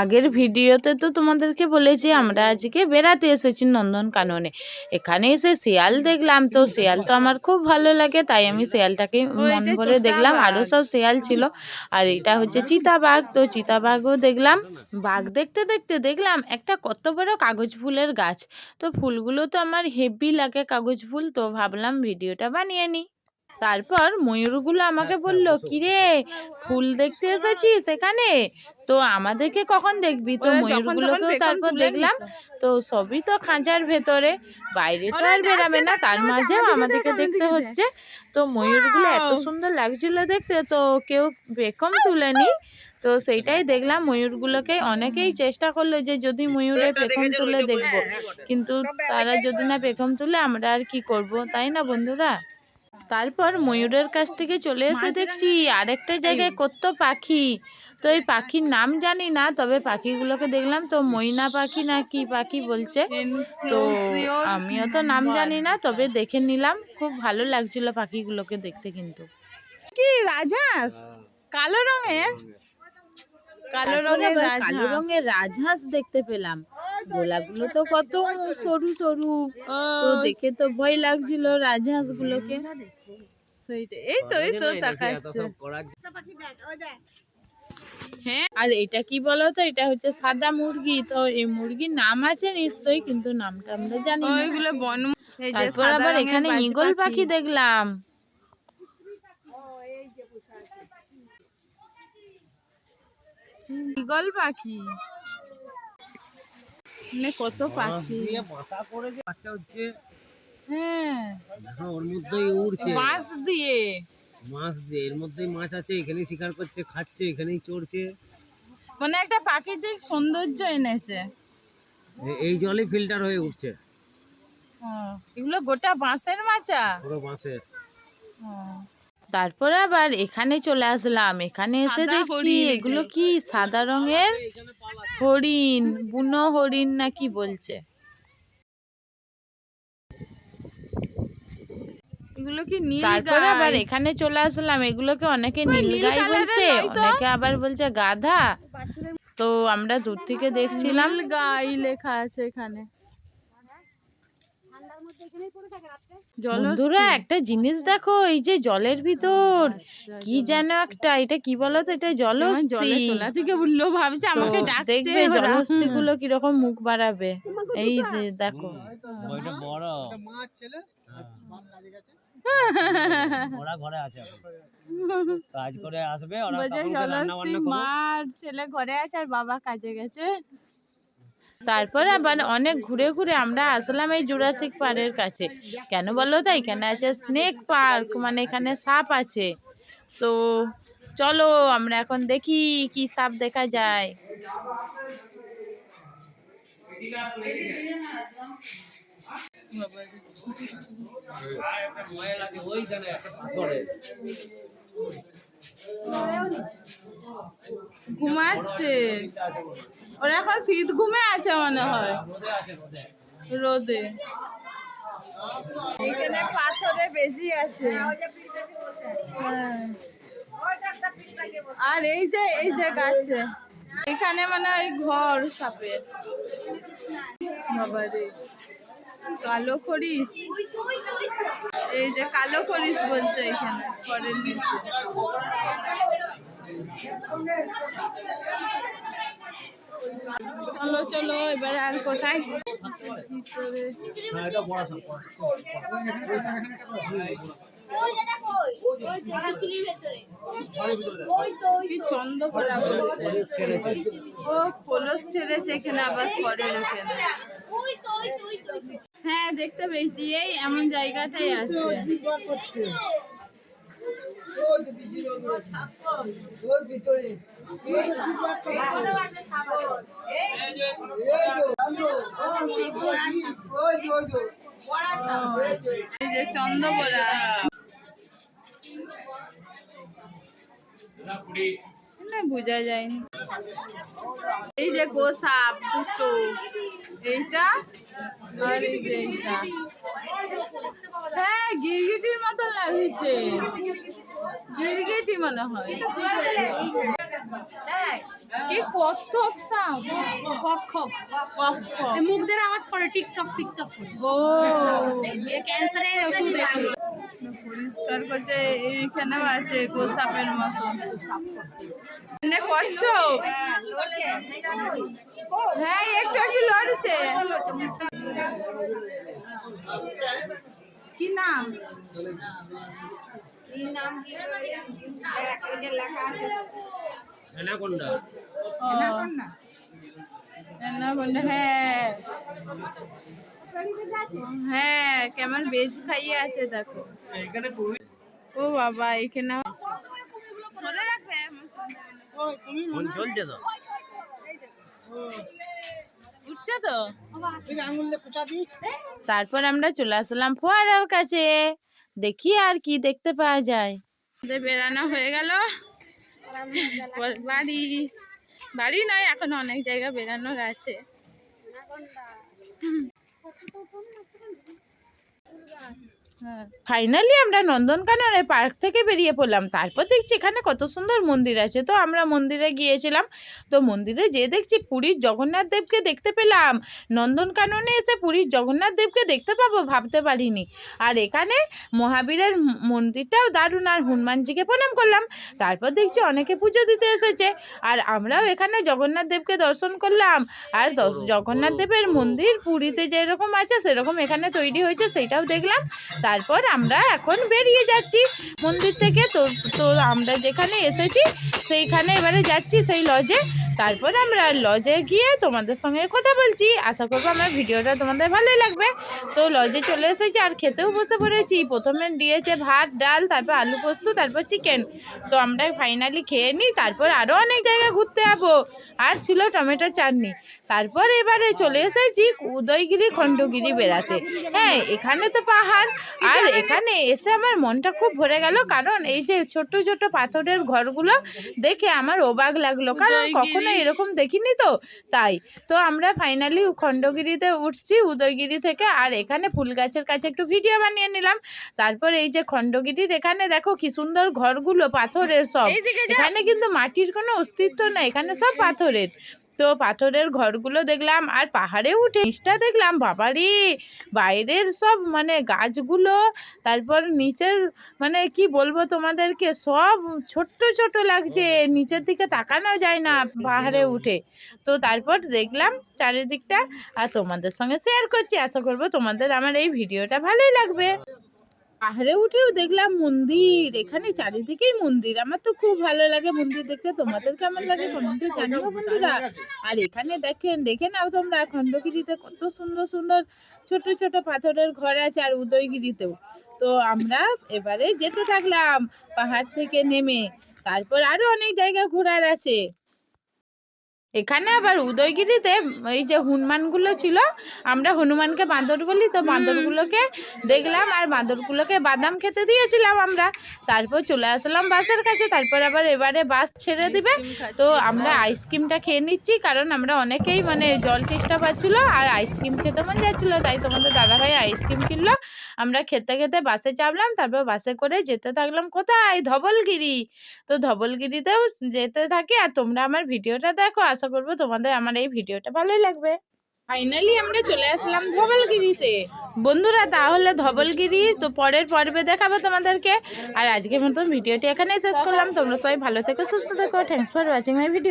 আগের ভিডিওতে তো তোমাদেরকে বলেছি আমরা আজকে বেড়াতে এসেছি নন্দন কাননে। এখানে এসে শিয়াল দেখলাম তো শিয়াল তো আমার খুব ভালো লাগে তাই আমি শিয়ালটাকে মন ভরে দেখলাম আরও সব শিয়াল ছিল। আর এটা হচ্ছে চিতাবাঘ তো চিতাবাঘও দেখলাম। বাঘ দেখতে দেখতে দেখলাম একটা কত বড় কাগজ ফুলের গাছ। তো ফুলগুলো তো আমার হেভি লাগে কাগজ ফুল তো ভাবলাম ভিডিওটা বানিয়ে নিই। তারপর ময়ূরগুলো আমাকে বলল কিরে ফুল দেখতে এসেছিস এখানে? তো আমাদেরকে কখন দেখবি? তো ময়ূরগুলোকেও তারপর দেখলাম। তো সবই তো খাঁচার ভেতরে। বাইরে তো আর বেরাবে না তার মাঝেও আমাদেরকে দেখতে হচ্ছে। তো ময়ূরগুলো এত সুন্দর লাগছিল দেখতে তো কেউ পেখম তুলেনি তো সেইটাই দেখলাম ময়ূরগুলোকে অনেকেই চেষ্টা করল যে যদি ময়ূরে পেখম তুলে দেখব। কিন্তু তারা যদি না পেখম তুলে আমরা আর কি করব? তাই না বন্ধুরা? তারপর ময়ূরের কাছ থেকে চলে এসে দেখছি আরেকটা জায়গায় কত পাখি। তো এই পাখির নাম জানি না তবে পাখিগুলোকে দেখলাম তো ময়না পাখি না কি পাখি বলছে। তো আমিও তো নাম জানি না তবে দেখে নিলাম খুব ভালো লাগছিল পাখিগুলোকে দেখতে কিন্তু। কি রাজহাঁস? কালো রঙের? কালো রঙের কালো রঙের রাজহাঁস দেখতে পেলাম। গোলাগুলো তো কত সরু সরু। তো দেখে তো ভয় লাগছিল রাজহাঁস গুলোকে এই তো এই তো তাকাচ্ছে হ্যাঁ আর এটা কি বলো তো? এটা হচ্ছে সাদা মুরগি। তো এই মুরগির নাম আছে নিশ্চয়ই কিন্তু নামটা আমরা জানি না। ওইগুলো বন তারপর আবার এখানে ঈগল পাখি দেখলাম। ঈগল পাখি। মানে কত পাখি। মাথা করে যে বাচ্চা হচ্ছে। হ্যাঁ। ওর মধ্যেই উড়ছে। বাঁশ দিয়ে। মাছ দিয়ে এর মধ্যেই মাছ আছে এখানেই শিকার করছে খাচ্ছে এখানেই চড়ছে। মানে একটা প্রাকৃতিক সৌন্দর্য এনেছে। এই জলই ফিল্টার হয়ে উঠছে। হ্যাঁ, এগুলো গোটা বাঁশের মাচা? পুরো বাঁশের। হ্যাঁ। তারপর আবার এখানে চলে আসলাম। এখানে এসে দেখছি এগুলো কি সাদা রঙের? হরিণ বুনো হরিণ না কি বলছে? এগুলো কি নীল তারপর আবার এখানে চলে আসলাম। এগুলোকে অনেকে নীল নীলগাই বলছে অনেকে আবার বলছে গাধা। তো আমরা দূর থেকে দেখছিলাম। গাই লেখা আছে এখানে। বন্ধুরা একটা জিনিস দেখো এই যে জলের ভিতর। কি যেন একটা এটা কি বলো তো এটা জলহস্তি জলে তোলা থেকে বলল ভাবছে আমাকে ডাকছে দেখবে ওরা। জলহস্তি গুলো কীরকম মুখ বাড়াবে। এই যে দেখো। বড়। ওরা ঘরে আছে কাজ করে আসবে ওরা ছেলে ঘরে আছে আর বাবা কাজে গেছে। তারপর আবার অনেক ঘুরে ঘুরে আমরা আসলাম এই জুরাসিক পার্কের কাছে। কেন বলো তো? এখানে আছে স্নেক পার্ক মানে এখানে সাপ আছে। তো চলো আমরা এখন দেখি কি সাপ দেখা যায়। পাথরে। ঘুমাচ্ছে। ওরা এখন শীত ঘুমে আছে মনে হয়। রোদে। এখানে পাথরে বেশি আছে। হ্যাঁ। আর এই যে এই যে গাছে। এখানে মানে ওই ঘর সাপের বাবারে কালো খরিস। এই যে কালো খরিস বলছে এখানে চলো চলো এবারে আর কোথায়? হ্যাঁ, বলেছে ও খোলস ছেড়েছে এখানে আবার পরে হ্যাঁ দেখতে পেয়েছি এই এমন জায়গাটাই আছে। যে চন্দ্রকোনা। না বোঝা যায়নি। এই যে গোসাপ দুটো এইটা আর এই যে এইটা। হ্যাঁ গিরগিটির মতন লাগছে। গিরগিটি মনে হয়। কি কচ্ছপ সাপ? কক্ষপ কচ্ছপ মুখদের আওয়াজ করে টিকটক টিকটক ও। ক্যান্সারের ওষুধ। পরিষ্কার করছে এইখানেও আছে গোসাপের মতো। এনে কচ্ছপ হ্যাঁ একটু একটু লড়ছে। কি নাম এনাকোন্ডা ও এনাকোন্ডা হ্যাঁ হ্যাঁ কেমন বেজ খাইয়ে আছে দেখো এখানে ও বাবা এখানে ধরে রাখবে ফোন চলছে তো তো? তারপর আমরা চলে আসলাম ফোয়ারার কাছে। দেখি আর কি দেখতে পাওয়া যায়। বেড়ানো হয়ে গেল। বাড়ি। বাড়ি নয় এখন অনেক জায়গা বেড়ানোর আছে। ফাইনালি আমরা নন্দনকাননে পার্ক থেকে বেরিয়ে পড়লাম। তারপর দেখছি এখানে কত সুন্দর মন্দির আছে। তো আমরা মন্দিরে গিয়েছিলাম। তো মন্দিরে যেয়ে দেখছি পুরীর জগন্নাথ দেবকে দেখতে পেলাম। নন্দনকাননে এসে পুরীর জগন্নাথ দেবকে দেখতে পাবো ভাবতে পারিনি। আর এখানে মহাবীরের মন্দিরটাও দারুণ। আর হনুমানজিকে প্রণাম করলাম। তারপর দেখছি অনেকে পুজো দিতে এসেছে। আর আমরাও এখানে জগন্নাথ দেবকে দর্শন করলাম। আর জগন্নাথ দেবের মন্দির পুরীতে যেরকম আছে সেরকম এখানে তৈরি হয়েছে সেটাও দেখলাম। তারপর আমরা এখন বেরিয়ে যাচ্ছি মন্দির থেকে। তো তো আমরা যেখানে এসেছি, সেইখানে এবারে যাচ্ছি সেই লজে তারপর আমরা লজে গিয়ে তোমাদের সঙ্গে কথা বলছি। আশা করব আমার ভিডিওটা তোমাদের ভালোই লাগবে। তো লজে চলে এসেছি আর খেতেও বসে পড়েছি। প্রথমে দিয়েছে ভাত, ডাল, তারপর আলু পোস্ত, তারপর চিকেন তো আমরা ফাইনালি খেয়ে নিই, তারপর আরও অনেক জায়গা ঘুরতে যাব। আর ছিল টমেটো চাটনি। তারপর এবারে চলে এসেছি উদয়গিরি, খণ্ডগিরি বেড়াতে। হ্যাঁ এখানে তো পাহাড়। আর এখানে এসে আমার মনটা খুব ভরে গেল। কারণ এই যে ছোট ছোট পাথরের ঘরগুলো দেখে আমার অবাক লাগল। কারণ উদয়গিরি। কখনো এরকম দেখিনি তো। তাই। তো আমরা ফাইনালি খণ্ডগিরিতে উঠছি উদয়গিরি থেকে আর এখানে ফুল গাছের কাছে একটু ভিডিও বানিয়ে নিলাম। তারপর এই যে খণ্ডগিরির এখানে দেখো কি সুন্দর ঘরগুলো পাথরের সব। এখানে কিন্তু মাটির কোনো অস্তিত্ব নেই এখানে সব পাথরের। তো পাথরের ঘরগুলো দেখলাম আর পাহাড়ে উঠে নিচটা দেখলাম, বাবারি! বাইরের সব মানে গাছগুলো, তারপর নিচের মানে কি বলব তোমাদেরকে, সব ছোট্ট ছোট লাগছে, নিচের দিকে তাকানো যায় না পাহাড়ে উঠে। তো তারপর দেখলাম চারিদিকটা আর তোমাদের সঙ্গে শেয়ার করছি, আশা করব তোমাদের আমার এই ভিডিওটা ভালোই লাগবে। পাহাড়ে উঠেও দেখলাম মন্দির, এখানে চারিদিকেই মন্দির। আমার তো খুব ভালো লাগে মন্দির দেখতে। তোমাদের কেমন লাগে কমেন্টে জানিও বন্ধুরা। আর এখানে দেখেন, দেখে নাও তোমরা খণ্ডগিরিতে কত সুন্দর সুন্দর ছোট ছোট পাথরের ঘর আছে আর উদয়গিরিতেও। তো আমরা এবারে যেতে থাকলাম পাহাড় থেকে নেমে। তারপর আরও অনেক জায়গা ঘোরার আছে। এখানে আবার উদয়গিরিতে এই যে হনুমানগুলো ছিল আমরা হনুমানকে বাঁদর বলি তো বাঁদরগুলোকে দেখলাম আর বাঁদরগুলোকে বাদাম খেতে দিয়েছিলাম আমরা। তারপর চলে আসলাম বাসের কাছে তারপর আবার এবারে বাস ছেড়ে দিবে। তো আমরা আইসক্রিমটা খেয়ে নিচ্ছি কারণ আমরা অনেকেই মানে জল টেস্টটা পাচ্ছিলো আর আইসক্রিম খেতে মন যাচ্ছিল তাই তোমাদের দাদাভাই আইসক্রিম কিনলো। আমরা খেতে খেতে বাসে চাপলাম তারপর বাসে করে যেতে থাকলাম কোথায়? ধবলগিরি। তো ধবলগিরিতেও যেতে থাকি আর তোমরা আমার ভিডিওটা দেখো আশা করব তোমাদের আমার এই ভিডিওটা ভালোই লাগবে। ফাইনালি আমরা চলে আসলাম ধবলগিরিতে। বন্ধুরা, তাহলে ধবলগিরি তো পরের পর্বে দেখাবো তোমাদেরকে। আর আজকের মতো ভিডিওটি এখানেই শেষ করলাম। তোমরা সবাই ভালো থেকো, সুস্থ থেকো। Thanks for watching my video